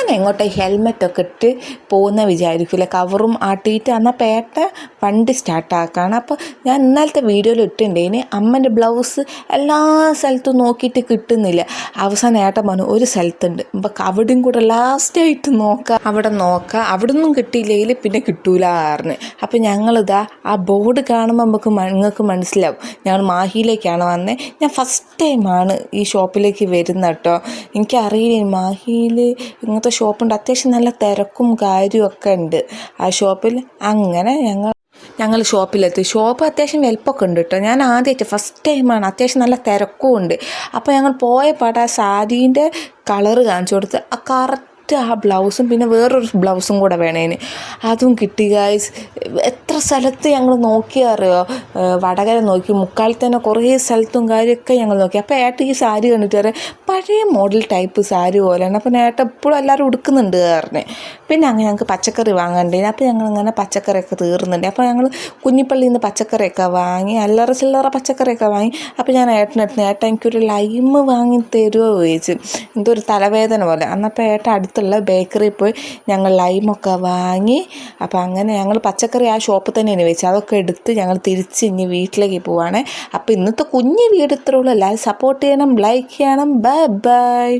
ഞാൻ എങ്ങോട്ടെ ഹെൽമെറ്റൊക്കെ ഇട്ട് പോകുന്ന വിചാരിക്കില്ല കവറും ആട്ടിയിട്ട് എന്നാൽ പേട്ട വണ്ടി സ്റ്റാർട്ടാക്കാണ്. അപ്പോൾ ഞാൻ ഇന്നലത്തെ വീഡിയോയിൽ ഇട്ടിട്ടുണ്ടേന് അമ്മന്റെ ബ്ലൗസ് എല്ലാ സ്ഥലത്തും നോക്കിയിട്ട് കിട്ടുന്നില്ല. അവസാനം ഏട്ടൻ പറഞ്ഞു ഒരു സ്ഥലത്തുണ്ട്. അപ്പോൾ അവിടെയും കൂടെ ലാസ്റ്റായിട്ട് നോക്കാം. അവിടെ നോക്കാം. അവിടെ നിന്നും കിട്ടിയില്ലെങ്കിൽ പിന്നെ കിട്ടൂല ആർന്ന് അപ്പോൾ ഞങ്ങളിതാ ആ ബോർഡ് കാണുമ്പോൾ നമുക്ക് നിങ്ങൾക്ക് മനസ്സിലാവും. ഞങ്ങൾ മാഹിയിലേക്കാണ് വന്നത് ഞാൻ ഫസ്റ്റ് ടൈമാണ് ഈ ഷോപ്പിലേക്ക് വരുന്നത് കേട്ടോ. എനിക്കറിയില്ല മാഹിയിൽ ഇങ്ങനത്തെ ഷോപ്പുണ്ട്. അത്യാവശ്യം നല്ല തിരക്കും കാര്യവും ഒക്കെ ഉണ്ട്. ആ ഷോപ്പിൽ അങ്ങനെ ഞങ്ങൾ ഞങ്ങൾ ഷോപ്പിലെത്തി. ഷോപ്പ് അത്യാവശ്യം വലുപ്പമൊക്കെ ഉണ്ട് കേട്ടോ. ഞാൻ ആദ്യമായിട്ട് ഫസ്റ്റ് ടൈമാണ് അത്യാവശ്യം നല്ല തിരക്കും ഉണ്ട്. അപ്പോൾ ഞങ്ങൾ പോയ പാട്ട് ആ സാരീന്റെ കളറ് കാണിച്ചു കൊടുത്ത് ആ കറക്റ്റ് ആ ബ്ലൗസും പിന്നെ വേറൊരു ബ്ലൗസും കൂടെ വേണേന്. അതും കിട്ടി ഗായ്സ് എത്ര സ്ഥലത്ത് ഞങ്ങൾ നോക്കി അറിയോ വടകര നോക്കി മുക്കാൽ തന്നെ കുറേ സ്ഥലത്തും കാര്യമൊക്കെ ഞങ്ങൾ നോക്കി. അപ്പോൾ ഏട്ട ഈ സാരി കണ്ടിട്ട് പറയാം പഴയ മോഡൽ ടൈപ്പ് സാരി പോലെയാണ്. അപ്പം ഏട്ട എപ്പോഴും എല്ലാവരും ഉടുക്കുന്നുണ്ട് പറഞ്ഞ്. പിന്നെ അങ്ങനെ ഞങ്ങൾക്ക് പച്ചക്കറി വാങ്ങണ്ടേ അപ്പോൾ ഞങ്ങൾ അങ്ങനെ പച്ചക്കറിയൊക്കെ തീർന്നുണ്ട്. അപ്പോൾ ഞങ്ങൾ കുഞ്ഞിപ്പള്ളിയിൽ നിന്ന് പച്ചക്കറിയൊക്കെ വാങ്ങി അല്ലറ ചില്ലറ പച്ചക്കറിയൊക്കെ വാങ്ങി. അപ്പോൾ ഞാൻ ഏട്ടനെടുത്തു ഏട്ട എനിക്കൊരു ലൈമ് വാങ്ങി തരുമോ ചോദിച്ചു. എന്തോ ഒരു തലവേദന പോലെ. അന്നപ്പോൾ ഏട്ട അടുത്തുള്ള ബേക്കറിയിൽ പോയി ഞങ്ങൾ ലൈമൊക്കെ വാങ്ങി. അപ്പോൾ അങ്ങനെ ഞങ്ങൾ പച്ചക്കറി ആ ഷോപ്പിൽ ഇനി വെച്ച്. അതൊക്കെ എടുത്ത് ഞങ്ങൾ തിരിച്ച് ഇനി വീട്ടിലേക്ക് പോവാണ്. അപ്പോൾ ഇന്നത്തെ കുഞ്ഞ് വീട് ഇത്രയുള്ളൂ എല്ലാവരും സപ്പോർട്ട് ചെയ്യണം ലൈക്ക് ചെയ്യണം. Bye bye